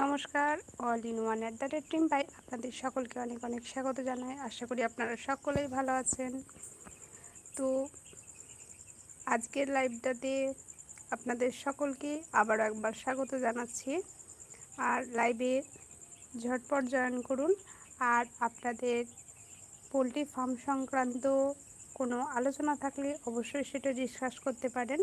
নমস্কার all in one at the rate team by আপনাদের সকলকে অনেক অনেক স্বাগত জানাই। আশা করি আপনারা সকলেই ভালো আছেন। তো আজকের লাইভটাতে আপনাদের সকলকে আবারও একবার স্বাগত জানাচ্ছি। আর লাইভে ঝটপট জয়েন করুন। আর আপনাদের পোলট্রি ফার্ম সংক্রান্ত কোনো আলোচনা থাকলে অবশ্যই সেটা ডিসকাস করতে পারেন।